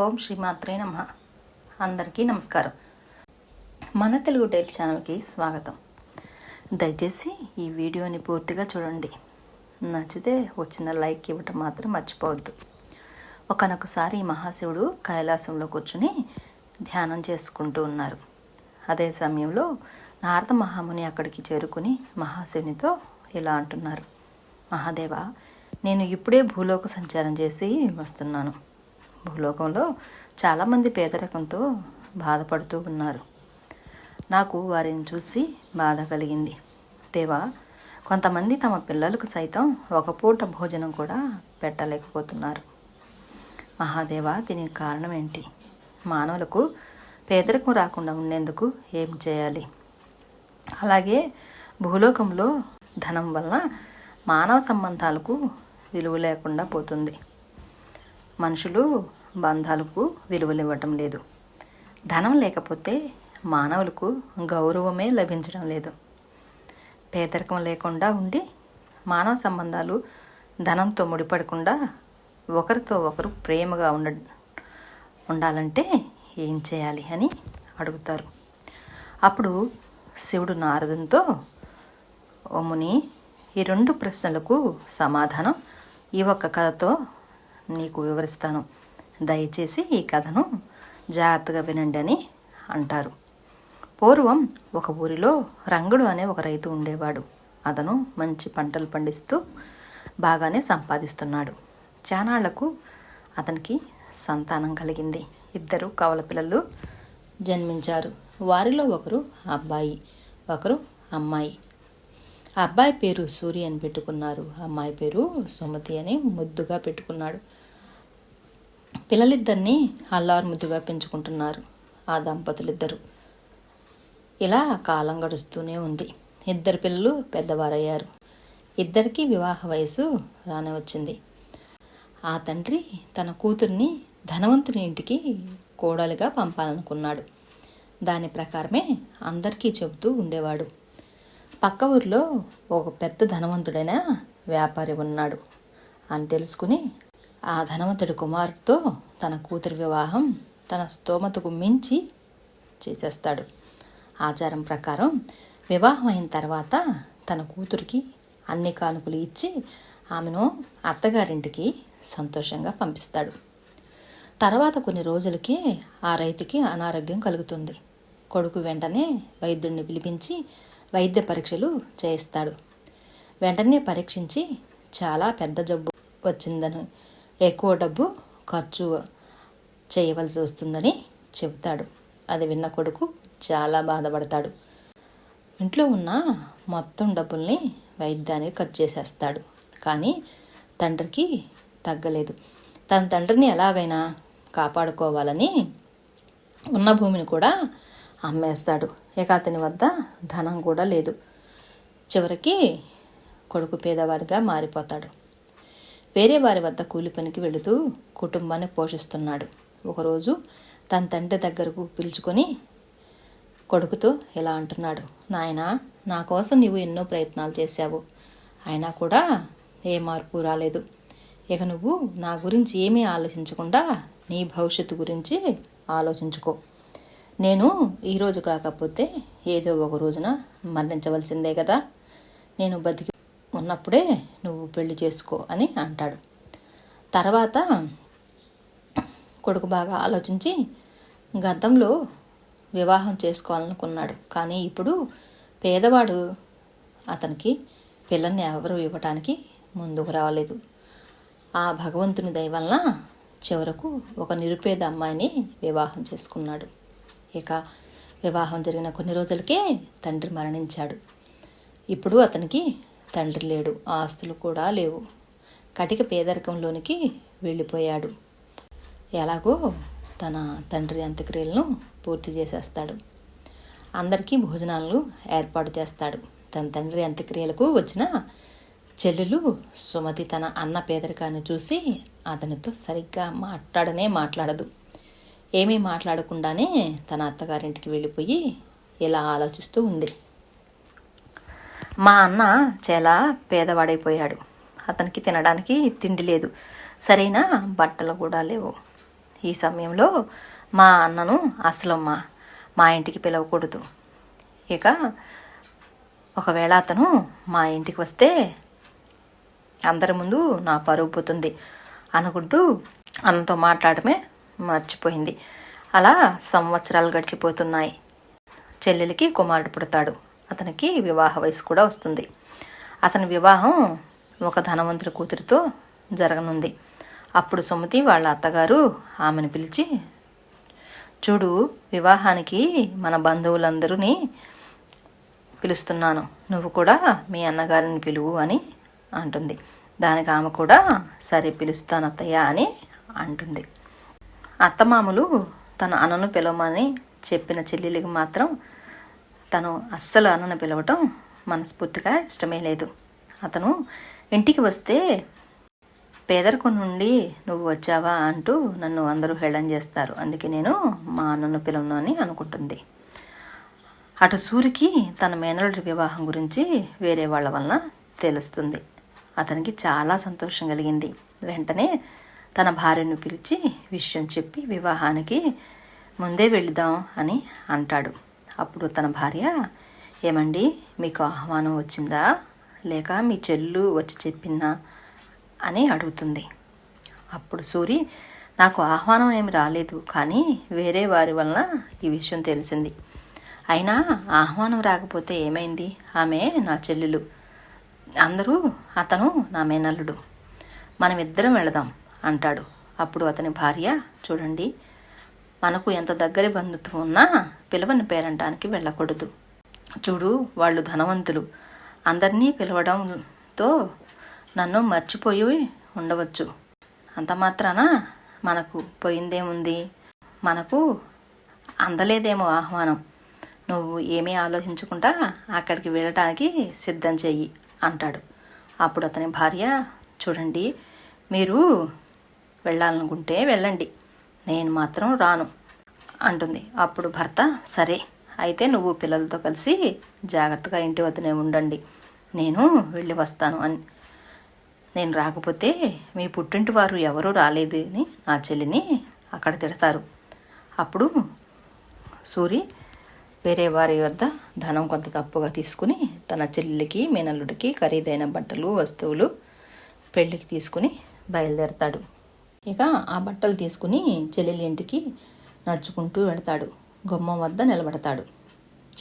ఓం శ్రీమాత్రే నమ. అందరికీ నమస్కారం. మన తెలుగు డైల్ ఛానల్కి స్వాగతం. దయచేసి ఈ వీడియోని పూర్తిగా చూడండి. నచ్చితే వచ్చిన లైక్ ఇవ్వటం మాత్రం మర్చిపోవద్దు. ఒకనొకసారి మహాశివుడు కైలాసంలో కూర్చుని ధ్యానం చేసుకుంటూ ఉన్నారు. అదే సమయంలో నారద మహాముని అక్కడికి చేరుకుని మహాశివునితో ఇలా అంటున్నారు. మహాదేవ నేను ఇప్పుడే భూలోక సంచారం చేసి వస్తున్నాను. భూలోకంలో చాలామంది పేదరికంతో బాధపడుతూ ఉన్నారు. నాకు వారిని చూసి బాధ కలిగింది. దేవా కొంతమంది తమ పిల్లలకు సైతం ఒక పూట భోజనం కూడా పెట్టలేకపోతున్నారు. మహాదేవ దీనికి కారణం ఏంటి? మానవులకు పేదరికం రాకుండా ఉండేందుకు ఏం చేయాలి? అలాగే భూలోకంలో ధనం వలన మానవ సంబంధాలకు విలువ లేకుండా పోతుంది. మనుషులు బంధాలకు విలువలివ్వటం లేదు. ధనం లేకపోతే మానవులకు గౌరవమే లభించడం లేదు. పేదరికం లేకుండా ఉండి మానవ సంబంధాలు ధనంతో ముడిపడకుండా ఒకరితో ఒకరు ప్రేమగా ఉండ ఉండాలంటే ఏం చేయాలి అని అడుగుతారు. అప్పుడు శివుడు నారదునితో ఓముని ఈ రెండు ప్రశ్నలకు సమాధానం ఈ ఒక్క కథతో నీకు వివరిస్తాను. దయచేసి ఈ కథను జాగ్రత్తగా వినండి అని అంటారు. పూర్వం ఒక ఊరిలో రంగుడు అనే ఒక రైతు ఉండేవాడు. అతను మంచి పంటలు పండిస్తూ బాగానే సంపాదిస్తున్నాడు. చానాళ్ళకు అతనికి సంతానం కలిగింది. ఇద్దరు కవల పిల్లలు జన్మించారు. వారిలో ఒకరు అబ్బాయి ఒకరు అమ్మాయి. అబ్బాయి పేరు సూర్య అని పెట్టుకున్నారు. అమ్మాయి పేరు సుమతి అని ముద్దుగా పెట్టుకున్నాడు. పిల్లలిద్దరినీ అల్లారు ముద్దుగా పెంచుకుంటున్నారు ఆ దంపతులిద్దరు. ఇలా కాలం గడుస్తూనే ఉంది. ఇద్దరు పిల్లలు పెద్దవారయ్యారు. ఇద్దరికీ వివాహ వయసు రానవచ్చింది. ఆ తండ్రి తన కూతుర్ని ధనవంతుని ఇంటికి కోడలిగా పంపాలనుకున్నాడు. దాని ప్రకారమే అందరికీ చెబుతూ ఉండేవాడు. పక్క ఊరిలో ఒక పెద్ద ధనవంతుడైన వ్యాపారి ఉన్నాడు అని తెలుసుకుని ఆ ధనవంతుడి కుమారుడితో తన కూతురి వివాహం తన స్తోమతకు మించి చేసేస్తాడు. ఆచారం ప్రకారం వివాహం అయిన తర్వాత తన కూతురికి అన్ని కానుకలు ఇచ్చి ఆమెను అత్తగారింటికి సంతోషంగా పంపిస్తాడు. తర్వాత కొన్ని రోజులకి ఆ రైతుకి అనారోగ్యం కలుగుతుంది. కొడుకు వెంటనే వైద్యుడిని పిలిపించి వైద్య పరీక్షలు చేయిస్తాడు. వెంటనే పరీక్షించి చాలా పెద్ద జబ్బు వచ్చిందని ఎక్కువ డబ్బు ఖర్చు చేయవలసి వస్తుందని చెబుతాడు. అది విన్న కొడుకు చాలా బాధపడతాడు. ఇంట్లో ఉన్న మొత్తం డబ్బుల్ని వైద్యానికి ఖర్చు చేసేస్తాడు. కానీ తండ్రికి తగ్గలేదు. తన తండ్రిని ఎలాగైనా కాపాడుకోవాలని ఉన్న భూమిని కూడా అమ్మేస్తాడు. ఇక అతని వద్ద ధనం కూడా లేదు. చివరికి కొడుకు పేదవాడిగా మారిపోతాడు. వేరే వారి వద్ద కూలి పనికి వెళుతూ కుటుంబాన్ని పోషిస్తున్నాడు. ఒకరోజు తన తండ్రి దగ్గరకు పిలుచుకొని కొడుకుతో ఇలా అంటున్నాడు నాయన నా కోసం నీవు ఎన్నో ప్రయత్నాలు చేశావు. అయినా కూడా ఏ మార్పు రాలేదు. ఇక నువ్వు నా గురించి ఏమీ ఆలోచించకుండా నీ భవిష్యత్తు గురించి ఆలోచించుకో. నేను ఈరోజు కాకపోతే ఏదో ఒక రోజున మరణించవలసిందే కదా. నేను బతికి ఉన్నప్పుడే నువ్వు పెళ్ళి చేసుకో అని అంటాడు. తర్వాత కొడుకు బాగా ఆలోచించి గతంలో వివాహం చేసుకోవాలనుకున్నాడు. కానీ ఇప్పుడు పేదవాడు అతనికి పిల్లల్ని ఎవరు ఇవ్వటానికి ముందుకు రావలేదు ఆ భగవంతుని దయ వలన చివరకు ఒక నిరుపేద అమ్మాయిని వివాహం చేసుకున్నాడు. ఇక వివాహం జరిగిన కొన్ని రోజులకే తండ్రి మరణించాడు. ఇప్పుడు అతనికి తండ్రి లేడు. ఆస్తులు కూడా లేవు. కటిక పేదరికంలోనికి వెళ్ళిపోయాడు. ఎలాగో తన తండ్రి అంత్యక్రియలను పూర్తి చేసేస్తాడు. అందరికీ భోజనాలను ఏర్పాటు చేస్తాడు. తన తండ్రి అంత్యక్రియలకు వచ్చిన చెల్లెలు సుమతి తన అన్న పేదరికాన్ని చూసి అతనితో సరిగ్గా మాట్లాడనే మాట్లాడదు. ఏమీ మాట్లాడకుండానే తన అత్తగారింటికి వెళ్ళిపోయి ఇలా ఆలోచిస్తూ ఉంది. మా అన్న చాలా పేదవాడైపోయాడు. అతనికి తినడానికి తిండి లేదు. సరైన? బట్టలు కూడా లేవు. ఈ సమయంలో మా అన్నను అసలమ్మ మా మా ఇంటికి పిలవకూడదు. ఇక ఒకవేళ అతను మా ఇంటికి వస్తే అందరి ముందు నా పరుగు పోతుంది అనుకుంటూ అన్నతో మాట్లాడమే మర్చిపోయింది. అలా సంవత్సరాలు గడిచిపోతున్నాయి. చెల్లెలికి కుమారుడు పుడతాడు. అతనికి వివాహ వయసు కూడా వస్తుంది. అతని వివాహం ఒక ధనవంతుడి కూతురితో జరగనుంది. అప్పుడు సుమతి వాళ్ళ అత్తగారు ఆమెను పిలిచి చూడు వివాహానికి మన బంధువులందరూని పిలుస్తున్నాను. నువ్వు కూడా మీ అన్నగారిని పిలువు అని అంటుంది. దానికి ఆమె కూడా సరే పిలుస్తాను అత్తయ్య అని అంటుంది. అత్తమామలు తన అన్నను పిలవమని చెప్పిన చెల్లెలికి మాత్రం తను అస్సలు అన్నను పిలవటం మనస్ఫూర్తిగా ఇష్టమే లేదు. అతను ఇంటికి వస్తే పేదరికం నుండి నువ్వు వచ్చావా? అంటూ నన్ను అందరూ హేళన చేస్తారు. అందుకే నేను మా అన్నను పిలవను అని అనుకుంటుంది. అటు సూరికి తన మేనరుడి వివాహం గురించి వేరే వాళ్ళ వలన తెలుస్తుంది. అతనికి చాలా సంతోషం కలిగింది. వెంటనే తన భార్యను పిలిచి విషయం చెప్పి వివాహానికి ముందే వెళుదాం అని అంటాడు. అప్పుడు తన భార్య ఏమండి మీకు ఆహ్వానం వచ్చిందా? లేక మీ చెల్లు వచ్చి చెప్పిందా? అని అడుగుతుంది. అప్పుడు సూరి నాకు ఆహ్వానం ఏమి రాలేదు కానీ వేరే వారి వలన ఈ విషయం తెలిసింది. అయినా ఆహ్వానం రాకపోతే ఏమైంది? ఆమె నా చెల్లెలు. అందరూ అతను నా మేనల్లుడు. మనమిద్దరం వెళదాం. అంటాడు. అప్పుడు అతని భార్య చూడండి మనకు ఎంత దగ్గరి బంధుత్వం ఉన్నా పిలవని పేరంటానికి వెళ్ళకూడదు. చూడు వాళ్ళు ధనవంతులు. అందరినీ పిలవడంతో నన్ను మర్చిపోయి ఉండవచ్చు. అంత మాత్రాన మనకు పోయిందేముంది? మనకు అందలేదేమో ఆహ్వానం. నువ్వు ఏమీ ఆలోచించకుండా అక్కడికి వెళ్ళటానికి సిద్ధం చెయ్యి అంటాడు. అప్పుడు అతని భార్య చూడండి మీరు వెళ్ళాలనుకుంటే వెళ్ళండి. నేను మాత్రం రాను అంటుంది. అప్పుడు భర్త సరే అయితే నువ్వు పిల్లలతో కలిసి జాగ్రత్తగా ఇంటి వద్దనే ఉండండి. నేను వెళ్ళి వస్తాను అని. నేను రాకపోతే మీ పుట్టింటి వారు ఎవరూ రాలేదు అని నా చెల్లిని అక్కడ తిడతారు. అప్పుడు సూరి వేరే వారి వద్ద ధనం కొంత తప్పుగా తీసుకుని తన చెల్లెలికి మేనల్లుడికి ఖరీదైన బట్టలు వస్తువులు పెళ్ళికి తీసుకుని బయలుదేరతాడు. ఇక ఆ బట్టలు తీసుకుని చెల్లెలి ఇంటికి నడుచుకుంటూ వెళతాడు. గుమ్మం వద్ద నిలబడతాడు.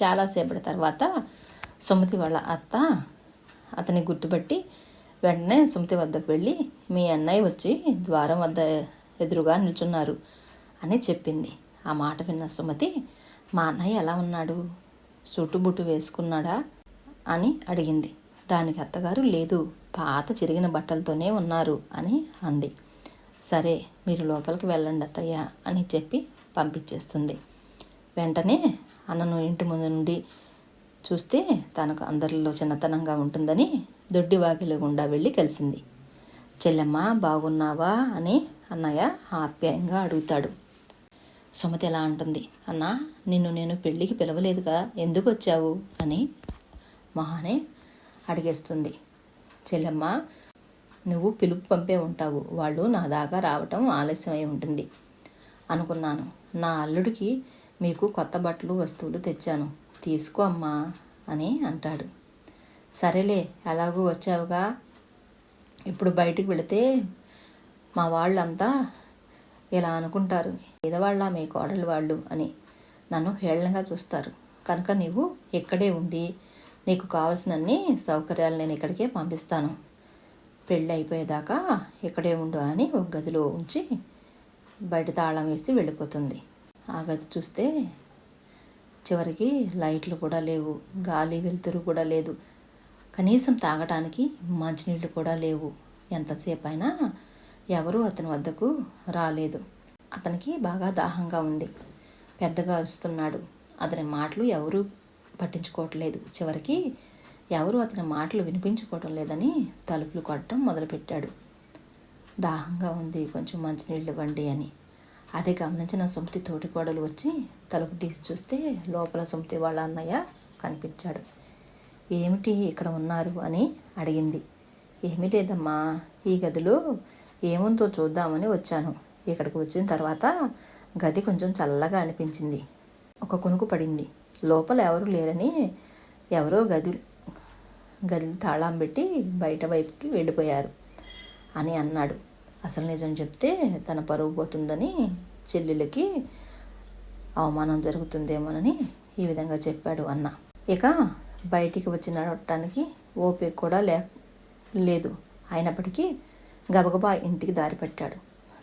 చాలాసేపటి తర్వాత సుమతి వాళ్ళ అత్త అతని గుర్తుపట్టి వెంటనే సుమతి వద్దకు వెళ్ళి మీ అన్నయ్య వచ్చి ద్వారం వద్ద ఎదురుగా నిల్చున్నారు అని చెప్పింది. ఆ మాట విన్న సుమతి మా అన్నయ్య ఎలా ఉన్నాడు? సుట్టుబుట్టు వేసుకున్నాడా? అని అడిగింది. దానికి అత్తగారు లేదు. పాత చిరిగిన బట్టలతోనే ఉన్నారు అని అంది. సరే మీరు లోపలికి వెళ్ళండి అత్తయ్య అని చెప్పి పంపించేస్తుంది. వెంటనే అన్నను ఇంటి ముందు నుండి చూస్తే తనకు అందరిలో చిన్నతనంగా ఉంటుందని దొడ్డి వాకిలి గుండా వెళ్ళి కలిసింది. చెల్లెమ్మ బాగున్నావా? అని అన్నయ్య ఆప్యాయంగా అడుగుతాడు. సుమతి ఎలా అంటుంది అన్నా నిన్ను నేను పెళ్ళికి పిలవలేదుగా ఎందుకు వచ్చావు? అని మహానే అడిగేస్తుంది. చెల్లెమ్మ నువ్వు పిలుపు పంపే ఉంటావు. వాళ్ళు నా దాకా రావటం ఆలస్యమై ఉంటుంది. అనుకున్నాను. నా అల్లుడికి మీకు కొత్త బట్టలు వస్తువులు తెచ్చాను. తీసుకో అమ్మా అని అంటాడు. సరేలే ఎలాగూ వచ్చావుగా? ఇప్పుడు బయటికి వెళితే మా వాళ్ళంతా ఇలా అనుకుంటారు. పేదవాళ్ళ మీ కోడలు వాళ్ళు అని నన్ను హేళనగా చూస్తారు. కనుక నీవు ఇక్కడే ఉండి నీకు కావాల్సినన్ని సౌకర్యాలు నేను ఇక్కడికే పంపిస్తాను. పెళ్ళి అయిపోయేదాకా ఇక్కడే ఉండు అని ఒక గదిలో ఉంచి బయట తాళం వేసి వెళ్ళిపోతుంది. ఆ గది చూస్తే చివరికి లైట్లు కూడా లేవు గాలి వెలుతురు కూడా లేదు. కనీసం తాగటానికి మంచినీళ్ళు కూడా లేవు. ఎంతసేపు అయినా ఎవరూ అతని వద్దకు రాలేదు. అతనికి బాగా దాహంగా ఉంది. పెద్దగా అరుస్తున్నాడు. అతని మాటలు ఎవరూ పట్టించుకోవట్లేదు. చివరికి ఎవరు అతని మాటలు వినిపించుకోవటం లేదని తలుపులు కొట్టడం మొదలుపెట్టాడు. దాహంగా ఉంది కొంచెం మంచినీళ్ళు ఇవ్వండి అని. అదే గమనించిన సుమతి తోటికోడలు వచ్చి తలుపు తీసి చూస్తే లోపల సుమతి వాళ్ళ అన్నయ్య కనిపించాడు. ఏమిటి ఇక్కడ ఉన్నారు? అని అడిగింది. ఏమీ లేదమ్మా ఈ గదిలో ఏముందో చూద్దామని వచ్చాను. ఇక్కడికి వచ్చిన తర్వాత గది కొంచెం చల్లగా అనిపించింది. ఒక కొనుకు పడింది. లోపల ఎవరు లేరని ఎవరో గది గది తాళం పెట్టి బయట వైపుకి వెళ్ళిపోయారు అని అన్నాడు. అసలు నిజం చెప్తే తన పరువు పోతుందని చెల్లెలకి అవమానం జరుగుతుందేమోనని ఈ విధంగా చెప్పాడు అన్న. ఇక బయటికి వచ్చి నడవటానికి ఓపిక కూడా లే లేదు. అయినప్పటికీ గబగబా ఇంటికి దారి పెట్టాడు.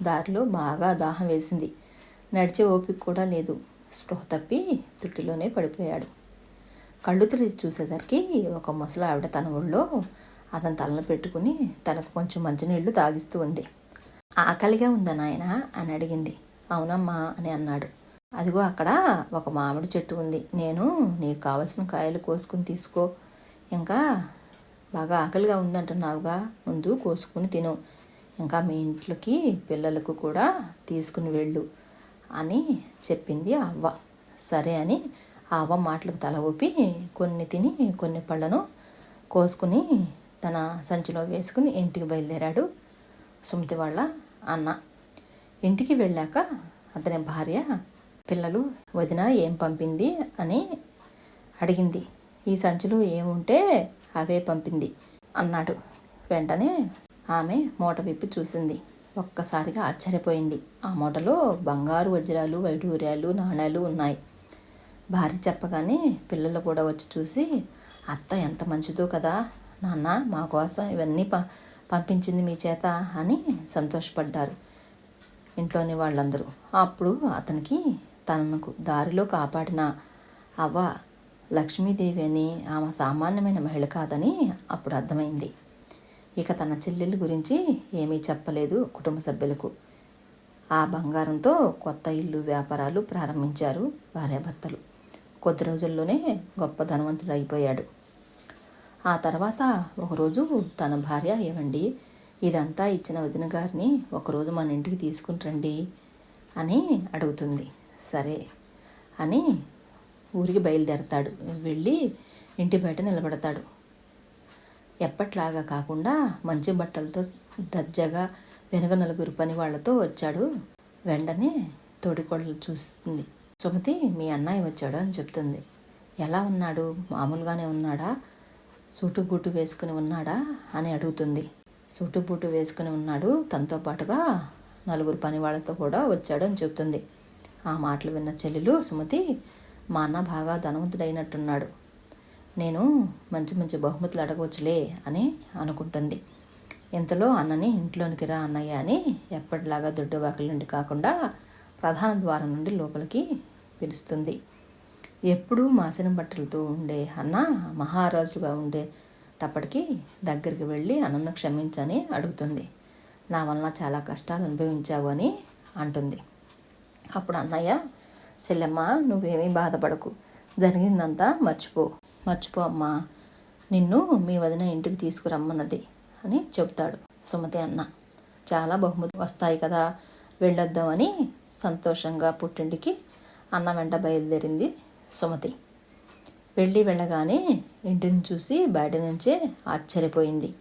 దారిలో బాగా దాహం వేసింది. నడిచే ఓపిక కూడా లేదు. స్పృహ తప్పి తుట్టిలోనే పడిపోయాడు. కళ్ళు తెరిచి చూసేసరికి ఒక ముసలి ఆవిడ తన ఊళ్ళో అతని తలను పెట్టుకుని తనకు కొంచెం మంచినీళ్ళు తాగిస్తూ ఉంది. ఆకలిగా ఉందా నాయన? అని అడిగింది. అవునమ్మా అని అన్నాడు. అదిగో అక్కడ ఒక మామిడి చెట్టు ఉంది. నేను నీకు కావలసిన కాయలు కోసుకుని తీసుకో. ఇంకా బాగా ఆకలిగా ఉందంటున్నావుగా. ముందు కోసుకుని తిను. ఇంకా మీ ఇంట్లోకి పిల్లలకు కూడా తీసుకుని వెళ్ళు అని చెప్పింది అవ్వ. సరే అని ఆ అవ్వ మాటలకు తల ఊపి కొన్ని తిని కొన్ని పళ్ళను కోసుకుని తన సంచిలో వేసుకుని ఇంటికి బయలుదేరాడు సుమతి వాళ్ళ అన్న. ఇంటికి వెళ్ళాక అతని భార్య పిల్లలు వదిన ఏం పంపింది? అని అడిగింది. ఈ సంచిలో ఏముంటే అవే పంపింది అన్నాడు. వెంటనే ఆమె మూట విప్పి చూసింది. ఒక్కసారిగా ఆశ్చర్యపోయింది. ఆ మూటలో బంగారు వజ్రాలు వైడూర్యాలు నాణాలు ఉన్నాయి. భార్య చెప్పగానే పిల్లలు కూడా వచ్చి చూసి అత్త ఎంత మంచిదో కదా నాన్న మా కోసం ఇవన్నీ ప పంపించింది మీ చేత అని సంతోషపడ్డారు ఇంట్లోని వాళ్ళందరూ. అప్పుడు అతనికి తనకు దారిలో కాపాడిన అవ్వ లక్ష్మీదేవి అని ఆమె సామాన్యమైన మహిళ కాదని అప్పుడు అర్థమైంది. ఇక తన చెల్లెల గురించి ఏమీ చెప్పలేదు కుటుంబ సభ్యులకు. ఆ బంగారంతో కొత్త ఇల్లు వ్యాపారాలు ప్రారంభించారు భార్యాభర్తలు. కొద్ది రోజుల్లోనే గొప్ప ధనవంతుడు అయిపోయాడు. ఆ తర్వాత ఒకరోజు తన భార్య ఏమండి ఇదంతా ఇచ్చిన వదిన గారిని ఒకరోజు మన ఇంటికి తీసుకుని రండి అని అడుగుతుంది. సరే అని ఊరికి బయలుదేరతాడు. వెళ్ళి ఇంటి బయట నిలబడతాడు. ఎప్పట్లాగా కాకుండా మంచి బట్టలతో దర్జాగా వెనుక నలుగురు పని వాళ్ళతో వచ్చాడు. వెంటనే తోడికోడలు చూస్తుంది. సుమతి మీ అన్నయ్య వచ్చాడు అని చెప్తుంది. ఎలా ఉన్నాడు? మామూలుగానే ఉన్నాడా? సూటు బూటు వేసుకుని ఉన్నాడా? అని అడుగుతుంది. సూటు బూటు వేసుకుని ఉన్నాడు. తనతో పాటుగా నలుగురు పని వాళ్ళతో కూడా వచ్చాడు అని చెప్తుంది. ఆ మాటలు విన్న చెల్లెలు సుమతి మా అన్న బాగా ధనవంతుడైనట్టున్నాడు. నేను మంచి మంచి బహుమతులు అడగవచ్చులే అని అనుకుంటుంది. ఇంతలో అన్నని ఇంట్లోనికి రా అన్నయ్య అని ఎప్పటిలాగా దొడ్డువాకిల నుండి కాకుండా ప్రధాన ద్వారం నుండి లోపలికి పిలుస్తుంది. ఎప్పుడూ మాసిన బట్టలతో ఉండే అన్న మహారాజుగా ఉండేటప్పటికి దగ్గరికి వెళ్ళి అన్నను క్షమించని అడుగుతుంది. నా వలన చాలా కష్టాలు అనుభవించావు అని అంటుంది. అప్పుడు అన్నయ్య చెల్లెమ్మ నువ్వేమీ బాధపడకు. జరిగిందంతా మర్చిపో. మర్చిపో అమ్మా నిన్ను మీ వదిన ఇంటికి తీసుకురమ్మన్నది అని చెప్తాడు సుమతి అన్న. చాలా బహుమతి వస్తాయి కదా వెళ్ళొద్దామని సంతోషంగా పుట్టింటికి అన్న వెంట బయలుదేరింది సుమతి. వెళ్ళి వెళ్ళగానే ఇంటిని చూసి బయట నుంచే ఆశ్చర్యపోయింది.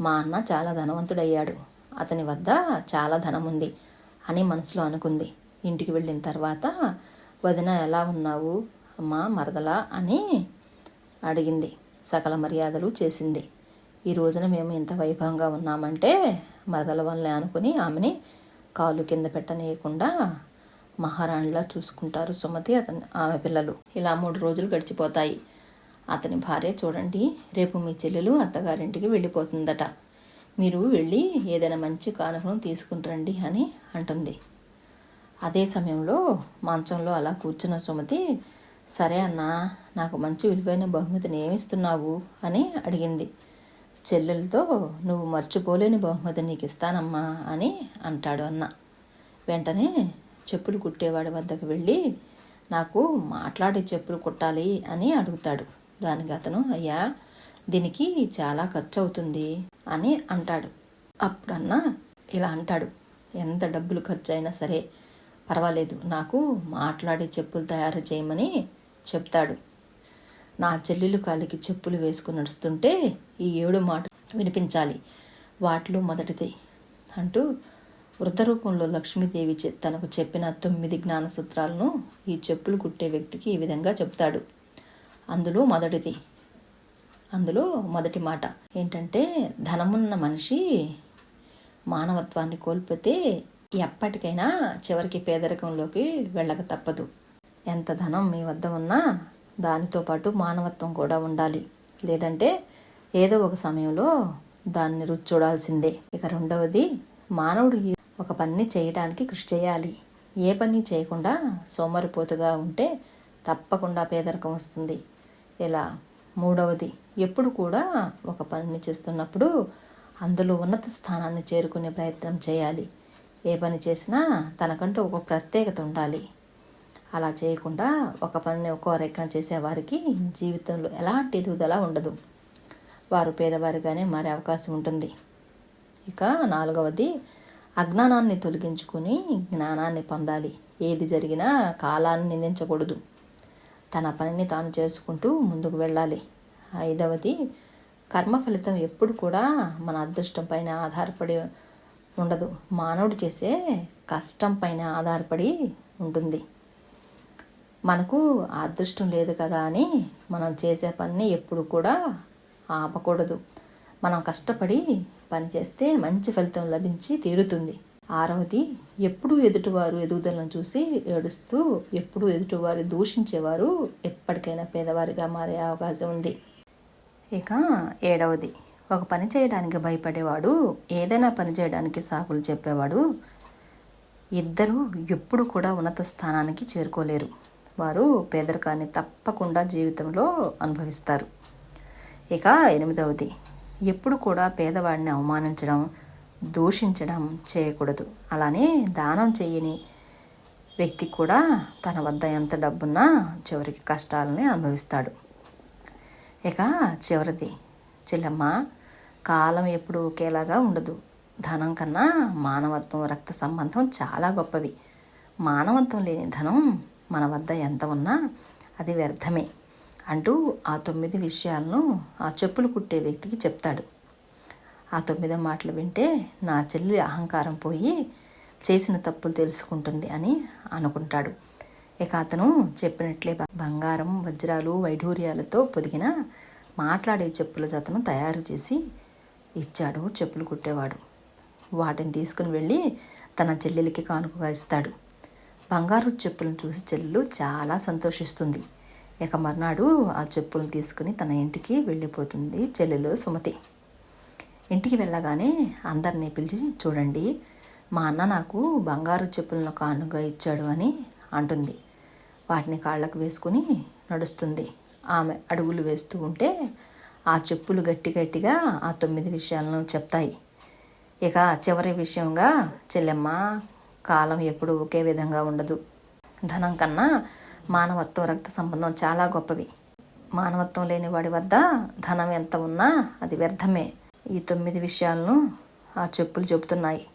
మా అన్న చాలా ధనవంతుడయ్యాడు. అతని వద్ద చాలా ధనం ఉంది అని మనసులో అనుకుంది. ఇంటికి వెళ్ళిన తర్వాత వదిన ఎలా ఉన్నావు? అమ్మా మరదలా? అని అడిగింది. సకల మర్యాదలు చేసింది. ఈ రోజున మేము ఇంత వైభవంగా ఉన్నామంటే మరదల వల్లే అనుకుని ఆమెని కాలు కింద పెట్టనీయకుండా మహారాణిలా చూసుకుంటారు సుమతి అతని ఆమె పిల్లలు. ఇలా మూడు రోజులు గడిచిపోతాయి. అతని భార్య చూడండి రేపు మీ చెల్లెలు అత్తగారింటికి వెళ్ళిపోతుందట. మీరు వెళ్ళి ఏదైనా మంచి కానుకను తీసుకుని రండి అని అంటుంది. అదే సమయంలో మంచంలో అలా కూర్చున్న సుమతి సరే అన్నా నాకు మంచి విలువైన బహుమతిని ఏమిస్తున్నావు అని అడిగింది. చెల్లెలతో నువ్వు మర్చిపోలేని బహుమతి నీకు ఇస్తానమ్మా అని అంటాడు అన్న. వెంటనే చెప్పులు కుట్టేవాడి వద్దకు వెళ్ళి నాకు మాట్లాడే చెప్పులు కుట్టాలి అని అడుగుతాడు. దానికి అతను అయ్యా దీనికి చాలా ఖర్చు అవుతుంది అని అంటాడు. అప్పుడన్నా ఇలా అంటాడు. ఎంత డబ్బులు ఖర్చు అయినా సరే పర్వాలేదు నాకు మాట్లాడే చెప్పులు తయారు చేయమని చెప్తాడు. నా చెల్లెలు కాలికి చెప్పులు వేసుకుని నడుస్తుంటే ఈ ఏడు మాట వినిపించాలి. వాటిలో మొదటిది అంటూ వృద్ధరూపంలో లక్ష్మీదేవి తనకు చెప్పిన తొమ్మిది జ్ఞాన సూత్రాలను ఈ చెప్పులు కుట్టే వ్యక్తికి ఈ విధంగా చెప్తాడు. అందులో మొదటిది అందులో మొదటి మాట ఏంటంటే ధనమున్న మనిషి మానవత్వాన్ని కోల్పోతే ఎప్పటికైనా చివరికి పేదరికంలోకి వెళ్ళక తప్పదు. ఎంత ధనం మీ వద్ద ఉన్నా దానితో పాటు మానవత్వం కూడా ఉండాలి. లేదంటే ఏదో ఒక సమయంలో దాన్ని రుచి చూడాల్సిందే ఇక రెండవది మానవుడు ఒక పని చేయడానికి కృషి చేయాలి. ఏ పని చేయకుండా సోమరిపోతుగా ఉంటే తప్పకుండా పేదరికం వస్తుంది. ఇలా మూడవది ఎప్పుడు కూడా ఒక పనిని చేస్తున్నప్పుడు అందులో ఉన్నత స్థానాన్ని చేరుకునే ప్రయత్నం చేయాలి. ఏ పని చేసినా తనకంటూ ఒక ప్రత్యేకత ఉండాలి. అలా చేయకుండా ఒక పనిని ఒక్కో రెక్కన చేసేవారికి జీవితంలో ఎలాంటి ఎదుగుదల ఉండదు. వారు పేదవారిగానే మారే అవకాశం ఉంటుంది. ఇక నాలుగవది అజ్ఞానాన్ని తొలగించుకుని జ్ఞానాన్ని పొందాలి. ఏది జరిగినా కాలాన్ని నిందించకూడదు. తన పనిని తాను చేసుకుంటూ ముందుకు వెళ్ళాలి. ఐదవది కర్మ ఫలితం ఎప్పుడు కూడా మన అదృష్టం పైన ఆధారపడి ఉండదు. మానవుడు చేసే కష్టం పైన ఆధారపడి ఉంటుంది. మనకు అదృష్టం లేదు కదా అని మనం చేసే పనిని ఎప్పుడు కూడా ఆపకూడదు. మనం కష్టపడి పని చేస్తే మంచి ఫలితం లభించి తీరుతుంది. ఆరవది ఎప్పుడు ఎదుటివారు ఎదుగుదలను చూసి ఏడుస్తూ ఎప్పుడు ఎదుటివారు దూషించేవారు ఎప్పటికైనా పేదవారిగా మారే అవకాశం ఉంది. ఇక ఏడవది ఒక పని చేయడానికి భయపడేవాడు ఏదైనా పని చేయడానికి సాకులు చెప్పేవాడు ఇద్దరు ఎప్పుడు కూడా ఉన్నత స్థానానికి చేరుకోలేరు. వారు పేదరికాన్ని తప్పకుండా జీవితంలో అనుభవిస్తారు. ఇక ఎనిమిదవది. ఎప్పుడు కూడా పేదవాడిని అవమానించడం దూషించడం చేయకూడదు. అలానే దానం చేయని వ్యక్తి కూడా తన వద్ద ఎంత డబ్బున్నా చివరికి కష్టాలని అనుభవిస్తాడు. ఇక చివరిది. చెల్లెమ్మ కాలం ఎప్పుడు ఒకేలాగా ఉండదు. ధనం కన్నా మానవత్వం రక్త సంబంధం చాలా గొప్పవి. మానవత్వం లేని ధనం మన వద్ద ఎంత ఉన్నా అది వ్యర్థమే అంటూ ఆ తొమ్మిది విషయాలను ఆ చెప్పులు కుట్టే వ్యక్తికి చెప్తాడు. ఆ తొమ్మిది మాటలు వింటే నా చెల్లి అహంకారం పోయి చేసిన తప్పులు తెలుసుకుంటుంది అని అనుకుంటాడు. ఇక అతను చెప్పినట్లే బంగారం వజ్రాలు వైఢూర్యాలతో పొదిగిన మాట్లాడే చెప్పుల జతను తయారు చేసి ఇచ్చాడు చెప్పులు కుట్టేవాడు. వాటిని తీసుకుని వెళ్ళి తన చెల్లెలికి కానుకగా ఇస్తాడు. బంగారు చెప్పులను చూసి చెల్లు చాలా సంతోషిస్తుంది. ఇక మర్నాడు ఆ చెప్పులను తీసుకుని తన ఇంటికి వెళ్ళిపోతుంది చెల్లెలు సుమతి. ఇంటికి వెళ్ళగానే అందరినీ పిలిచి చూడండి మా అన్న నాకు బంగారు చెప్పులను కానుగా ఇచ్చాడు అని అంటుంది. వాటిని కాళ్ళకు వేసుకుని నడుస్తుంది. ఆమె అడుగులు వేస్తూ ఉంటే ఆ చెప్పులు గట్టి గట్టిగా ఆ తొమ్మిది విషయాలను చెప్తాయి. ఇక చివరి విషయంగా చెల్లెమ్మ కాలం ఎప్పుడూ ఒకే విధంగా ఉండదు. ధనం కన్నా మానవత్వం రక్త సంబంధం చాలా గొప్పవి. మానవత్వం లేని వాడి వద్ద ధనం ఎంత ఉన్నా అది వ్యర్థమే. ఈ తొమ్మిది విషయాలను ఆ చెప్పులు చెబుతున్నాయి.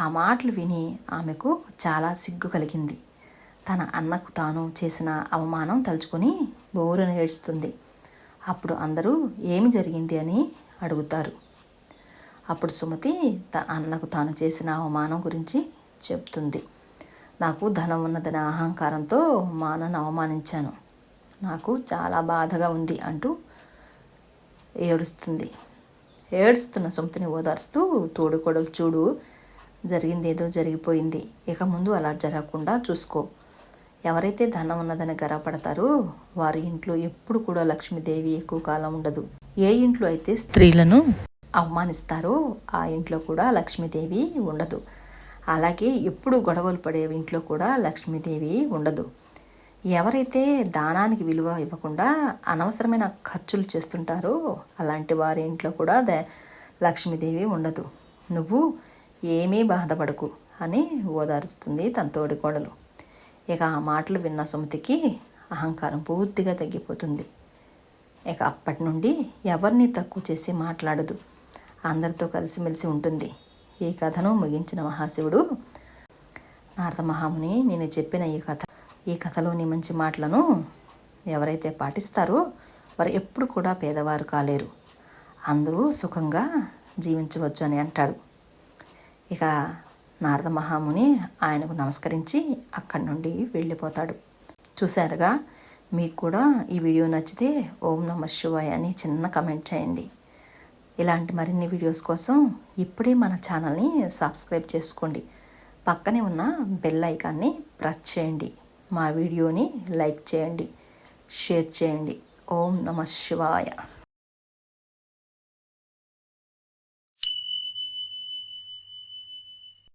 ఆ మాటలు విని ఆమెకు చాలా సిగ్గు కలిగింది. తన అన్నకు తాను చేసిన అవమానం తలుచుకొని బోరును ఏడుస్తుంది. అప్పుడు అందరూ ఏమి జరిగింది అని అడుగుతారు. అప్పుడు సుమతి తన అన్నకు తాను చేసిన అవమానం గురించి చెప్తుంది. నాకు ధనం ఉన్నదనే అహంకారంతో మా అన్నను అవమానించాను. నాకు చాలా బాధగా ఉంది అంటూ ఏడుస్తుంది. ఏడుస్తున్న సొంతని ఓదార్స్తూ తోడుకోడలు చూడు జరిగింది ఏదో జరిగిపోయింది. ఇక ముందు అలా జరగకుండా చూసుకో. ఎవరైతే ధనం ఉన్నదని గర్వపడతారో వారి ఇంట్లో ఎప్పుడు కూడా లక్ష్మీదేవి ఎక్కువ కాలం ఉండదు. ఏ ఇంట్లో అయితే స్త్రీలను అవమానిస్తారో ఆ ఇంట్లో కూడా లక్ష్మీదేవి ఉండదు. అలాగే ఎప్పుడు గొడవలు పడే ఇంట్లో కూడా లక్ష్మీదేవి ఉండదు. ఎవరైతే దానానికి విలువ ఇవ్వకుండా అనవసరమైన ఖర్చులు చేస్తుంటారో అలాంటి వారి ఇంట్లో కూడా ద లక్ష్మీదేవి ఉండదు. నువ్వు ఏమీ బాధపడకు అని ఓదారుస్తుంది తన తోడికోడలు ఇక ఆ మాటలు విన్న సుమతికి అహంకారం పూర్తిగా తగ్గిపోతుంది. ఇక అప్పటి నుండి ఎవరిని తక్కువ చేసి మాట్లాడదు. అందరితో కలిసిమెలిసి ఉంటుంది. ఈ కథను ముగించిన మహాశివుడు నారద మహాముని నేను చెప్పిన ఈ కథ ఈ కథలోని మంచి మాటలను ఎవరైతే పాటిస్తారో వారు ఎప్పుడు కూడా పేదవారు కాలేరు. అందరూ సుఖంగా జీవించవచ్చు అని అంటాడు. ఇక నారద మహాముని ఆయనకు నమస్కరించి అక్కడి నుండి వెళ్ళిపోతాడు. చూశారుగా మీకు కూడా ఈ వీడియో నచ్చితే ఓం నమ శివాయ అని చిన్న కమెంట్ చేయండి. ఇలాంటి మరిన్ని వీడియోస్ కోసం ఇప్పుడే మన ఛానల్ని సబ్స్క్రైబ్ చేసుకోండి. పక్కనే ఉన్న బెల్ ఐకాన్ని ప్రెస్ చేయండి. మా వీడియోని లైక్ చేయండి. షేర్ చేయండి. ఓం నమ శివాయ.